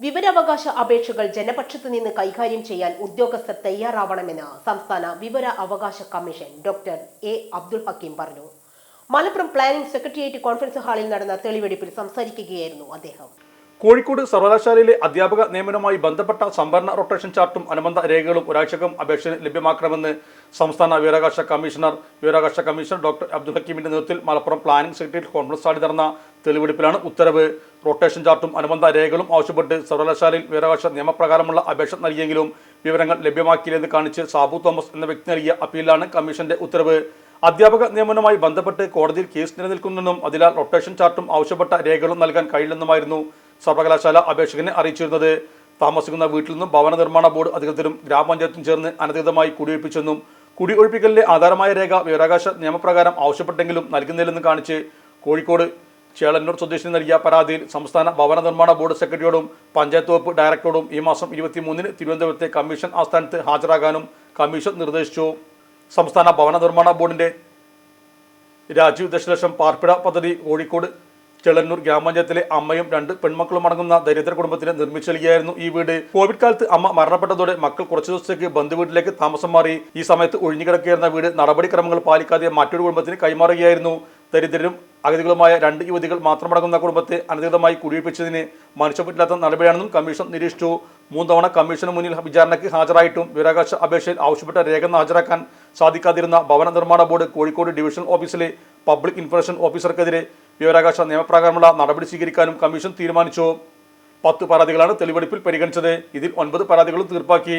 വിവരാവകാശ അപേക്ഷകൾ ജനപക്ഷത്തു നിന്ന് കൈകാര്യം ചെയ്യാൻ ഉദ്യോഗസ്ഥർ തയ്യാറാവണമെന്ന് സംസ്ഥാന വിവര അവകാശ commission doctor A Abdul Hakeem പറഞ്ഞു. മലപ്പുറം പ്ലാനിംഗ് സെക്രട്ടേറിയറ്റ് കോൺഫറൻസ് ഹാളിൽ നടന്ന തെളിവെടുപ്പിൽ സംസാരിക്കുകയായിരുന്നു അദ്ദേഹം. കോഴിക്കോട് സർവകലാശാലയിലെ അധ്യാപക നിയമനവുമായി ബന്ധപ്പെട്ട സംവരണ റൊട്ടേഷൻ ചാർട്ടും അനുബന്ധ രേഖകളും ഒരാഴ്ചകം അപേക്ഷന് ലഭ്യമാക്കണമെന്ന് സംസ്ഥാന വിവരാവകാശ കമ്മീഷണർ വിവരാവകാശ കമ്മീഷണർ ഡോക്ടർ അബ്ദുൽ ഹക്കീമിന്റെ നേതൃത്വത്തിൽ മലപ്പുറം പ്ലാനിംഗ് സെക്രട്ടേറിയറ്റ് കോൺഫറൻസ് ഹാളിൽ നടന്ന തെളിവെടുപ്പിലാണ് ഉത്തരവ്. റൊട്ടേഷൻ ചാർട്ടും അനുബന്ധ രേഖകളും ആവശ്യപ്പെട്ട് സർവകലാശാലയിൽ വിവരാവകാശ നിയമപ്രകാരമുള്ള അപേക്ഷ നൽകിയെങ്കിലും വിവരങ്ങൾ ലഭ്യമാക്കിയില്ലെന്ന് കാണിച്ച് സാബു തോമസ് എന്ന വ്യക്തി നൽകിയ അപ്പീലിലാണ് കമ്മീഷന്റെ ഉത്തരവ്. അധ്യാപക നിയമനവുമായി ബന്ധപ്പെട്ട് കോടതിയിൽ കേസ് നിലനിൽക്കുന്നെന്നും അതിനാൽ റൊട്ടേഷൻ ചാർട്ടും ആവശ്യപ്പെട്ട രേഖകളും നൽകാൻ കഴിയില്ലെന്നുമായിരുന്നു സർവകലാശാല അപേക്ഷകനെ അറിയിച്ചിരുന്നത്. താമസിക്കുന്ന വീട്ടിൽ നിന്നും ഭവന നിർമ്മാണ ബോർഡ് അധികൃതരും ഗ്രാമപഞ്ചായത്തും ചേർന്ന് അനധികൃതമായി കുടിയൊഴിപ്പിച്ചെന്നും കുടിയൊഴിപ്പിക്കലിലെ ആധാരമായ രേഖ വിവരാവകാശ നിയമപ്രകാരം ആവശ്യപ്പെട്ടെങ്കിലും നൽകുന്നില്ലെന്ന് കാണിച്ച് കോഴിക്കോട് ചേളന്നൂർ സ്വദേശിനി നൽകിയ പരാതിയിൽ സംസ്ഥാന ഭവന നിർമ്മാണ ബോർഡ് സെക്രട്ടറിയോടും പഞ്ചായത്ത് വകുപ്പ് ഡയറക്ടറോടും ഈ മാസം ഇരുപത്തിമൂന്നിന് തിരുവനന്തപുരത്തെ കമ്മീഷൻ ആസ്ഥാനത്ത് ഹാജരാകാനും കമ്മീഷൻ നിർദ്ദേശിച്ചു. സംസ്ഥാന ഭവന നിർമ്മാണ ബോർഡിന്റെ രാജീവ് ദശലക്ഷം പാർപ്പിട പദ്ധതി കോഴിക്കോട് ചെളന്നൂർ ഗ്രാമപഞ്ചായത്തിലെ അമ്മയും രണ്ട് പെൺമക്കളും അടങ്ങുന്ന ദരിദ്ര കുടുംബത്തിന് നിർമ്മിച്ചു നൽകിയായിരുന്നു ഈ വീട്. കോവിഡ് കാലത്ത് അമ്മ മരണപ്പെട്ടതോടെ മക്കൾ കുറച്ചു ദിവസത്തേക്ക് ബന്ധുവീട്ടിലേക്ക് താമസം മാറി. ഈ സമയത്ത് ഒഴിഞ്ഞുകിടക്കുകയായിരുന്ന വീട് നടപടിക്രമങ്ങൾ പാലിക്കാതെ മറ്റൊരു കുടുംബത്തിന് കൈമാറുകയായിരുന്നു. ദരിദ്രരും അഗതികളുമായ രണ്ട് യുവതികൾ മാത്രമടങ്ങുന്ന കുടുംബത്തെ അനധികൃതമായി കുടിയൊഴിപ്പിച്ചതിന് മനുഷ്യപ്പറ്റില്ലാത്ത നടപടിയാണെന്നും കമ്മീഷൻ നിരീക്ഷിച്ചു. മൂന്നവണ കമ്മീഷന് മുന്നിൽ വിചാരണയ്ക്ക് ഹാജരായിട്ടും വിവരാകാശ അപേക്ഷയിൽ ആവശ്യപ്പെട്ട രേഖ ഹാജരാക്കാൻ സാധിക്കാതിരുന്ന ഭവന നിർമ്മാണ ബോർഡ് കോഴിക്കോട് ഡിവിഷണൽ ഓഫീസിലെ പബ്ലിക് ഇൻഫർമേഷൻ ഓഫീസർക്കെതിരെ വിവരാകാശ നിയമപ്രകാരമുള്ള നടപടി സ്വീകരിക്കാനും കമ്മീഷൻ തീരുമാനിച്ചു. പത്ത് പരാതികളാണ് തെളിവെടുപ്പിൽ പരിഗണിച്ചത്. ഇതിൽ ഒൻപത് പരാതികളും തീർപ്പാക്കി.